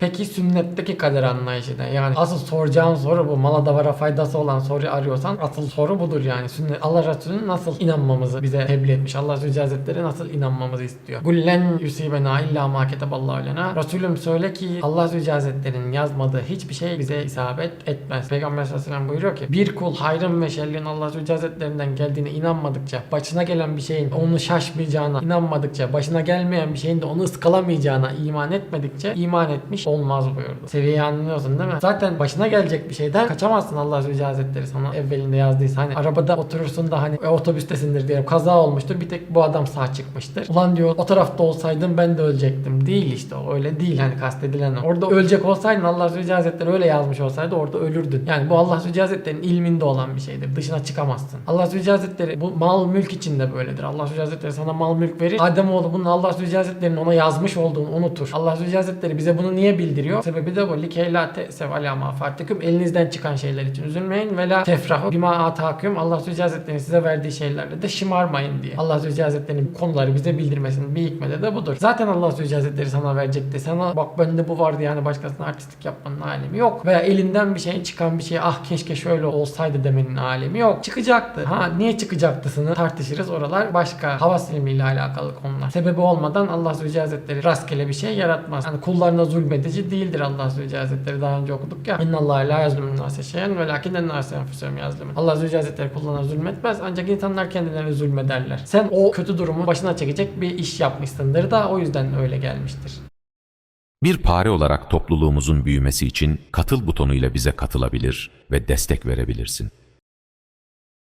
Peki sünnetteki kader anlayışı ne? Yani asıl soracağın soru bu. Mala davara faydası olan soru arıyorsan asıl soru budur yani. Sünnet Allah Resulü nasıl inanmamızı bize tebliğ etmiş. Allah Resulü Hazretleri nasıl inanmamızı istiyor. Gullen yusibena illa ma keteballahu lena. Resulüm söyle ki Allah Resulü Hazretleri'nin yazmadığı hiçbir şey bize isabet etmez. Peygamber sallallahu aleyhi ve buyuruyor ki bir kul hayrın ve şerrin Allah Resulü Hazretlerinden geldiğine inanmadıkça, başına gelen bir şeyin onu şaşmayacağına inanmadıkça, başına gelmeyen bir şeyin de onu ıskalamayacağına iman etmedikçe iman etmiş olmaz buyurdu. Seviyeyi anlıyorsun değil mi? Zaten başına gelecek bir şeyden kaçamazsın Allah Resulü Hazretleri sana evvelinde yazdıysa. Hani arabada oturursun da hani e, otobüstesindir diyelim kaza olmuştur bir tek bu adam sağ çıkmıştır. Ulan diyor o tarafta olsaydım ben de ölecektim. Değil işte o öyle değil hani kastedilen o. Orada ölecek olsaydın Allah Resulü Hazretleri öyle yazmış olsaydı orada ölürdün. Yani bu Allah Resulü Hazretleri'nin ilminde olan bir şeydir. Dışına çıkamazsın. Allah Resulü Hazretleri bu mal mülk için de böyledir. Allah Resulü Hazretleri sana mal mülk verir. Ademoğlu bunun Allah Resulü Hazretleri'nin ona yazmış olduğunu unutur. Allah Resulü Hazretleri bize bunu niye bildiriyor? Sebebi de bu. Likeyla te'sev ala ma fatiküm. Elinizden çıkan şeyler için üzülmeyin. Ve la tefrahu bima ataküm. Allah Resulü Hazretleri'nin size verdiği şeylerle de şımarmayın diye. Allah Resulü Hazretleri'nin konuları bize bildirmesinin bir hikmeti de budur. Zaten Allah Resulü Hazretleri sana verecekti. Sana bak bende bu vardı yani başkasına artistlik yapmanın alemi yok. Veya elinden bir şeyin çıkan bir şey ah keşke şöyle olsaydı demenin alemi yok. Çıkacaktı. Ha niye çıkacaktısını tartışırız. Oralar başka havas ilmiyle alakalı konular. Sebebi olmadan Allah Resulü Hazretleri rastgele bir şey yaratmaz. Yani kullarına zulmedici değildir Allah Resulü Hazretleri. Daha önce okuduk ya. İnnallâhe la yazlumun nâse şeyen ve lakinnen nâse enfusehum yazlumun. Allah Resulü Hazretleri kullarına zulmetmez ancak insanlar kendilerine zulmederler. Sen o kötü durumu başına çekecek bir iş yapmışsındır da o yüzden öyle gelmiştir. Bir pare olarak topluluğumuzun büyümesi için katıl butonuyla bize katılabilir ve destek verebilirsin.